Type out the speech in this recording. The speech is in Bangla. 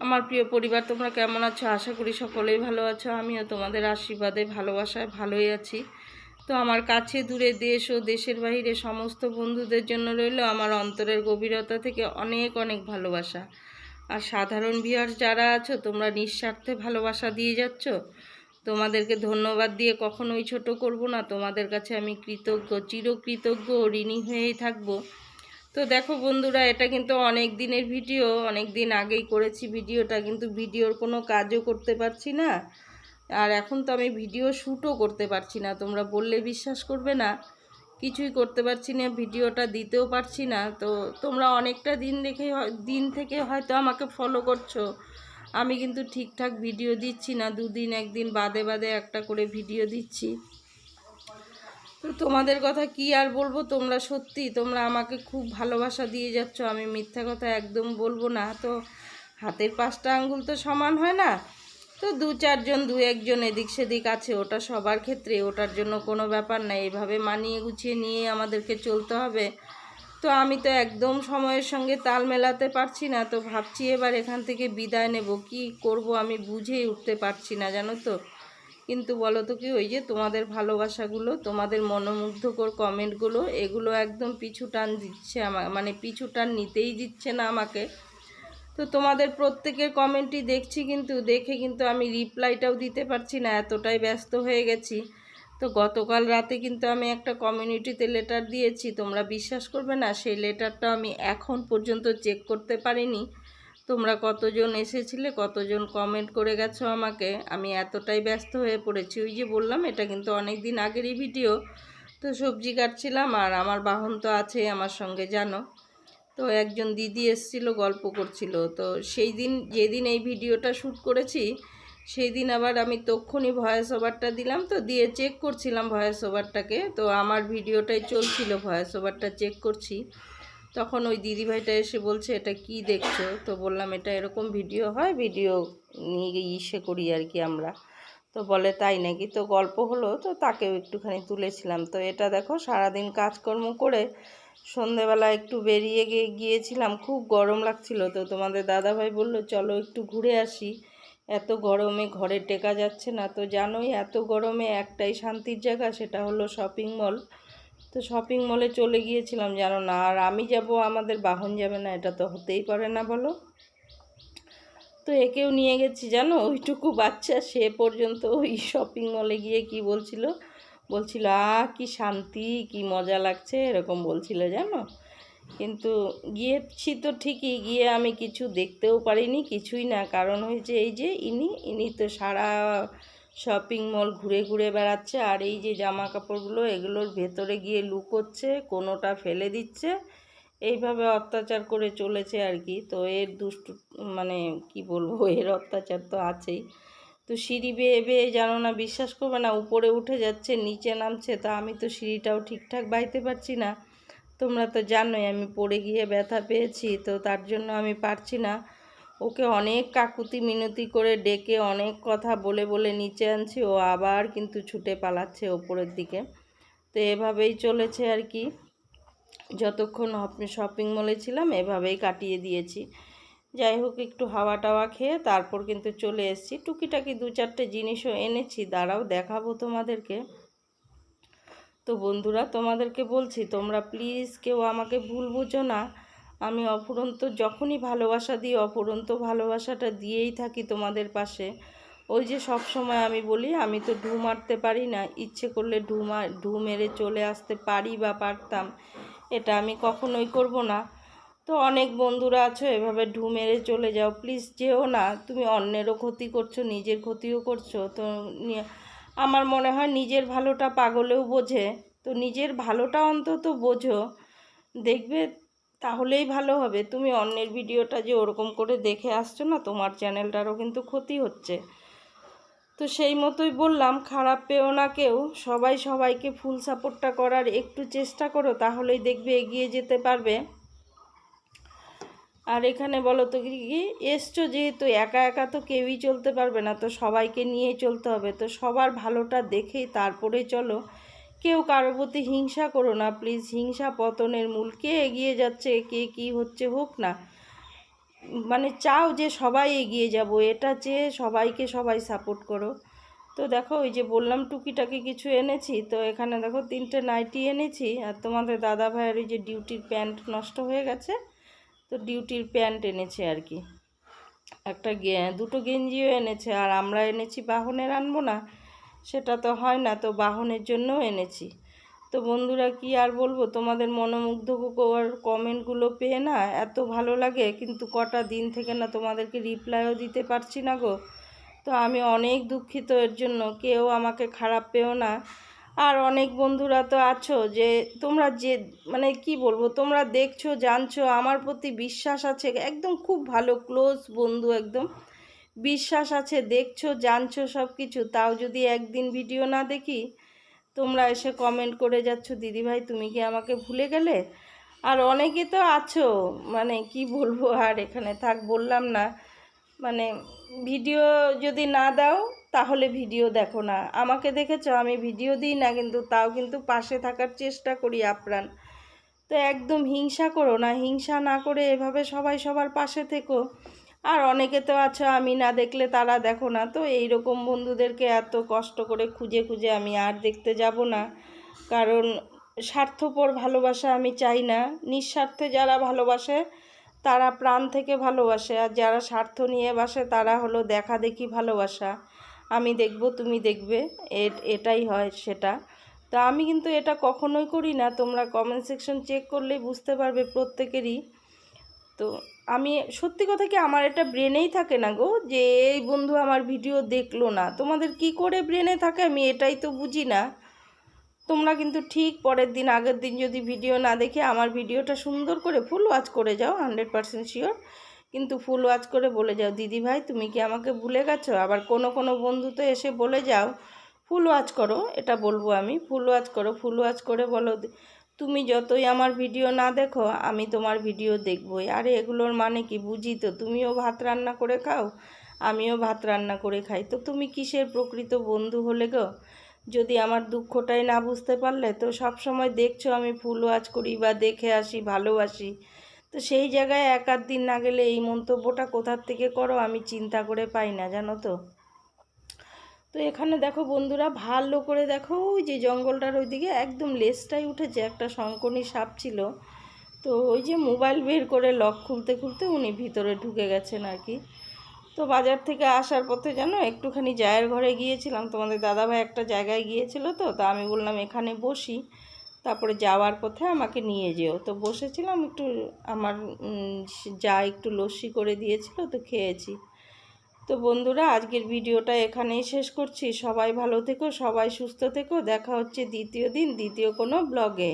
আমার প্রিয় পরিবার, তোমরা কেমন আছো? আশা করি সকলেই ভালো আছো। আমিও তোমাদের আশীর্বাদে, ভালোবাসায় ভালোই আছি। তো আমার কাছে দূরে দেশ ও দেশের বাইরে সমস্ত বন্ধুদের জন্য রইল আমার অন্তরের গভীরতা থেকে অনেক অনেক ভালোবাসা। আর সাধারণ বিহার যারা আছো, তোমরা নিঃস্বার্থে ভালোবাসা দিয়ে যাচ্ছ। তোমাদেরকে ধন্যবাদ দিয়ে কখনোই ছোট করব না। তোমাদের কাছে আমি কৃতজ্ঞ, চিরকৃতজ্ঞ ঋণী হয়েই থাকব। তো দেখো বন্ধুরা, এটা কিন্তু অনেক দিনের ভিডিও, অনেক দিন আগেই করেছি ভিডিওটা, কিন্তু ভিডিওর কোনো কাজও করতে পারছি না। আর এখন তো আমি ভিডিও শ্যুটও করতে পারছি না, তোমরা বললে বিশ্বাস করবে না। কিছুই করতে পারছি না, ভিডিওটা দিতেও পারছি না। তো তোমরা অনেকটা দিন দেখে দিন থেকে হয়তো আমাকে ফলো করছ। আমি কিন্তু ঠিকঠাক ভিডিও দিচ্ছি না, দুদিন একদিন বাদে বাদে একটা করে ভিডিও দিচ্ছি। তো তোমাদের কথা কি আর বলব? তোমরা সত্যি, তোমরা আমাকে খুব ভালোবাসা দিয়ে যাচ্ছ। আমি মিথ্যা কথা একদম বলব না। তো হাতের পাঁচটা আঙ্গুল তো সমান হয় না? তো দু চারজন, দু একজন এদিক সেদিক আছে। ওটা সবার ক্ষেত্রে, ওটার জন্য কোনো ব্যাপার না। এইভাবে মানিয়ে গুছিয়ে নিয়ে আমাদেরকে চলতে হবে। তো আমি তো একদম সময়ের সঙ্গে তাল মেলাতে পারছি না। তো ভাবছি এবার এখান থেকে বিদায় নেব। কি করব আমি বুঝেই উঠতে পারছি না, জানো তো? কিন্তু বলো তো কি, ওই যে তোমাদের ভালোবাসাগুলো, তোমাদের মনোমুগ্ধকর কমেন্টগুলো, এগুলো একদম পিছু টান দিচ্ছে আমার মানে পিছু টান নিতেই দিচ্ছে না আমাকে। তো তোমাদের প্রত্যেকের কমেন্টই দেখছি কিন্তু, দেখে কিন্তু আমি রিপ্লাইটাও দিতে পারছি না, এতটাই ব্যস্ত হয়ে গেছি। তো গতকাল রাতে কিন্তু আমি একটা কমিউনিটিতে লেটার দিয়েছি, তোমরা বিশ্বাস করবে না, সেই লেটারটা আমি এখন পর্যন্ত চেক করতে পারিনি। তোমরা কতজন এসেছিলে, কতজন কমেন্ট করে গেছো আমাকে? আমি এতটাই ব্যস্ত হয়ে পড়েছি। ওই যে বললাম, এটা কিন্তু অনেক দিন আগেরই ভিডিও তো সবজি কাটছিলাম আর আমার বাহন তো আছে, আমার সঙ্গে জানো। তো একজন দিদি এসেছিল, গল্প করছিল। তো সেই দিন, যেদিন এই ভিডিওটা শ্যুট করেছি সেই দিন আবার আমি তক্ষুনি ভয়েস ওভারটা দিলাম। তো দিয়ে চেক করছিলাম ভয়েস ওভারটাকে তো আমার ভিডিওটাই চলছিল ভয়েস ওভারটা চেক করছি। তখন ওই দিদিভাইটা এসে বলছে, এটা কি দেখছ? তো বললাম, এটা এরকম ভিডিও হয়, ভিডিও নিয়ে ইসে করি আর কি আমরা। তো বলে, তাই নাকি? তো গল্প হলো, তো তাকেও একটুখানি তুলেছিলাম। তো এটা দেখো, সারাদিন কাজকর্ম করে সন্ধেবেলা একটু বেরিয়ে গিয়ে গিয়েছিলাম, খুব গরম লাগছিল। তো তোমাদের দাদাভাই বলল, চলো একটু ঘুরে আসি। এত গরমে ঘরে টেকা যাচ্ছে না। তো জানোই, এত গরমে একটাই শান্তির জায়গা, সেটা হলো শপিং মল। তো শপিং মলে চলে গিয়েছিলাম, জানো না? আর আমি যাব, আমাদের বাহন যাবে না, এটা তো হতেই পারে না, বলো। তো একেও নিয়ে গেছি, জানো? ওইটুকু বাচ্চা, সে পর্যন্ত ওই শপিং মলে গিয়ে কি বলছিল? বলছিল, আ, কি শান্তি, কি মজা লাগছে, এরকম বলছিল, জানো? কিন্তু গিয়েছি তো ঠিকই, গিয়ে আমি কিছু দেখতেও পারিনি, কিছুই না। কারণ হয়েছে এই যে, ইনি ইনি তো সারা শপিং মল ঘুরে ঘুরে বেড়াচ্ছে আর এই যে জামা কাপড়গুলো এগুলোর ভেতরে গিয়ে লুকোচ্ছে, কোনোটা ফেলে দিচ্ছে। এইভাবে অত্যাচার করে চলেছে আর কি। তো এর দুষ্টু মানে কি বলব, এর অত্যাচার তো আছেই। তো সিঁড়ি বেয়ে বেয়ে জানো না, বিশ্বাস করবে না, উপরে উঠে যাচ্ছে, নিচে নামছে, তা আমি তো সিঁড়িটাও ঠিকঠাক বাইতে পারছি না। তোমরা তো জানোই, আমি পড়ে গিয়ে ব্যথা পেয়েছি, তো তার জন্য আমি পারছি না। ওকে অনেক কাকুতি মিনতি করে ডেকে অনেক কথা বলে বলে নিচে আনছি। ও আবার কিন্তু ছুটে পালাচ্ছে ওপরের দিকে। তো এভাবেই চলেছে আর কি। যতক্ষণ শপিং মলে ছিলাম, এভাবেই কাটিয়ে দিয়েছি। যাই হোক, একটু হাওয়া টাওয়া খেয়ে তারপর কিন্তু চলে এসেছি। টুকিটাকি দু চারটে জিনিসও এনেছি, দাঁড়াও দেখাবো তোমাদেরকে। তো বন্ধুরা, তোমাদেরকে বলছি, তোমরা প্লিজ কেউ আমাকে ভুল বুঝো না। আমি অফুরন্ত, যখনই ভালোবাসা দিই, অফুরন্ত ভালোবাসাটা দিয়েই থাকি তোমাদের পাশে। ওই যে সব সময় আমি বলি, আমি তো ঢু মারতে পারি না। ইচ্ছে করলে ঢু ঢু মেরে চলে আসতে পারি বা পারতাম। এটা আমি কখনোই করব না। তো অনেক বন্ধুরা আছো, এভাবে ঢু মেরে চলে যাও। প্লিজ যেও না, তুমি অন্যেরও ক্ষতি করছ, নিজের ক্ষতিও করছ। তো আমার মনে হয় নিজের ভালোটা পাগলেও বোঝে। তো নিজের ভালোটা অন্তত বোঝো। দেখবে তাহলেই ভালো হবে। তুমি অন্যের ভিডিওটা যে ওরকম করে দেখে আসছো না, তোমার চ্যানেলটারও কিন্তু ক্ষতি হচ্ছে। তো সেই মতোই বললাম, খারাপ পেও না কেউ। সবাই সবাইকে ফুল সাপোর্টটা করার একটু চেষ্টা করো, তাহলেই দেখবে এগিয়ে যেতে পারবে। আর এখানে বলো তো কি এসছো যেহেতু একা একা তো কেউই চলতে পারবে না, তো সবাইকে নিয়ে চলতে হবে। তো সবার ভালোটা দেখেই তারপরে চলো। কেউ কারোর প্রতি হিংসা করো না প্লিজ হিংসা পতনের মূল কে এগিয়ে যাচ্ছে, কে কি হচ্ছে হোক না। মানে চাও যে সবাই এগিয়ে যাব, এটা চেয়ে সবাইকে সবাই সাপোর্ট করো। তো দেখো, ওই যে বললাম টুকিটাকি কিছু এনেছি, তো এখানে দেখো তিনটে নাইটি এনেছি, আর তোমাদের দাদা ভাইয়ের ওই যে ডিউটির প্যান্ট নষ্ট হয়ে গেছে, তো ডিউটির প্যান্ট এনেছে আর কি। একটা দুটো গেঞ্জিও এনেছে, আর আমরা এনেছি, বাহনের আনব না। সেটা তো হয় না, তো বাহনের জন্যও এনেছি। তো বন্ধুরা, কি আর বলব? তোমাদের মনোমুগ্ধকর কমেন্টগুলো পেয়ে না এত ভালো লাগে, কিন্তু কটা দিন থেকে না তোমাদেরকে রিপ্লাইও দিতে পারছি না গো। তো আমি অনেক দুঃখিত এর জন্য, কেউ আমাকে খারাপ পেও না। আর অনেক বন্ধুরা তো আছো যে, তোমরা যে মানে কি বলব, তোমরা দেখছ, জানছো, আমার প্রতি বিশ্বাস আছে, একদম খুব ভালো ক্লোজ বন্ধু একদম। বিশ্বাস আছে, দেখছ, জানছো সব কিছু তাও যদি একদিন ভিডিও না দেখি, তোমরা এসে কমেন্ট করে যাচ্ছ দিদিভাই তুমি কি আমাকে ভুলে গেলে? আর অনেকে তো আছো মানে কি বলব, আর এখানে থাক, বললাম না। মানে ভিডিও যদি না দাও, তাহলে ভিডিও দেখো না। আমাকে দেখেছ, আমি ভিডিও দিই না, কিন্তু তাও কিন্তু পাশে থাকার চেষ্টা করি আপ্রাণ। তো একদম হিংসা করো না, হিংসা না করে এভাবে সবাই সবার পাশে থেকো। আর অনেকে তো আছো, আমি না দেখলে তারা দেখো না। তো এই রকম বন্ধুদেরকে এত কষ্ট করে খুঁজে খুঁজে আমি আর দেখতে যাব না। কারণ স্বার্থপর ভালোবাসা আমি চাই না। নিঃস্বার্থে যারা ভালোবাসে, তারা প্রাণ থেকে ভালোবাসে। আর যারা স্বার্থ নিয়ে বাসে, তারা হলো দেখা দেখি ভালোবাসা। আমি দেখব, তুমি দেখবে। এটাই হয় সেটা। তা আমি কিন্তু এটা কখনোই করি না। তোমরা কমেন্ট সেকশন চেক করলেই বুঝতে পারবে প্রত্যেকেরই। তো আমি সত্যি কথা কি আমার এটা ব্রেনেই থাকে না গো যে, এই বন্ধু আমার ভিডিও দেখল না। তোমাদের কি করে ব্রেনে থাকে আমি এটাই তো বুঝি না। তোমরা কিন্তু ঠিক পরের দিন, আগের দিন যদি ভিডিও না দেখে আমার ভিডিওটা সুন্দর করে ফুল ওয়াচ করে যাও হান্ড্রেড পারসেন্ট শিওর কিন্তু ফুল ওয়াচ করে বলে যাও, দিদি ভাই, তুমি কি আমাকে ভুলে গেছো? আবার কোনো কোনো বন্ধু তো এসে বলে যাও ফুল ওয়াচ করো। এটা বলব আমি ফুল ওয়াচ করো ফুল ওয়াচ করে বলো তুমি যতই আমার ভিডিও না দেখো, আমি তোমার ভিডিও দেখবই। আরে, এগুলোর মানে কি? বুঝি তো। তুমিও ভাত রান্না করে খাও? আমিও ভাত রান্না করে খাই। তো তুমি কিসের প্রকৃত বন্ধু হলে গো? যদি আমার দুঃখটাই না বুঝতে পারলে, তো সব সময় দেখছ আমি ফুল ওয়াচ করি বা দেখে আসি, ভালোবাসি। তো সেই জায়গায় এক আধ দিন না গেলে এই মন্তব্যটা কোথার থেকে করো? আমি চিন্তা করে পাই না, জানো তো। তো এখানে দেখো বন্ধুরা, ভালো করে দেখো, ওই যে জঙ্গলটার ওইদিকে একদম লেজটাই উঠেছে, একটা শঙ্কনী সাপ ছিল। তো ওই যে মোবাইল বের করে লক খুলতে খুলতে উনি ভিতরে ঢুকে গেছেন আর কি। তো বাজার থেকে আসার পথে যেন একটুখানি জায়ের ঘরে গিয়েছিলাম। তোমাদের দাদাভাই একটা জায়গায় গিয়েছিল তো, তা আমি বললাম, এখানে বসি। তারপরে যাওয়ার পথে আমাকে নিয়ে যেও। তো বসেছিলাম একটু, আমার যা একটু লস্যি করে দিয়েছিল তো খেয়েছি। তো বন্ধুরা, আজকের ভিডিওটা এখানেই শেষ করছি। সবাই ভালো থেকো, সবাই সুস্থ থেকো। দেখা হচ্ছে দ্বিতীয় দিন, দ্বিতীয় কোনো ব্লগে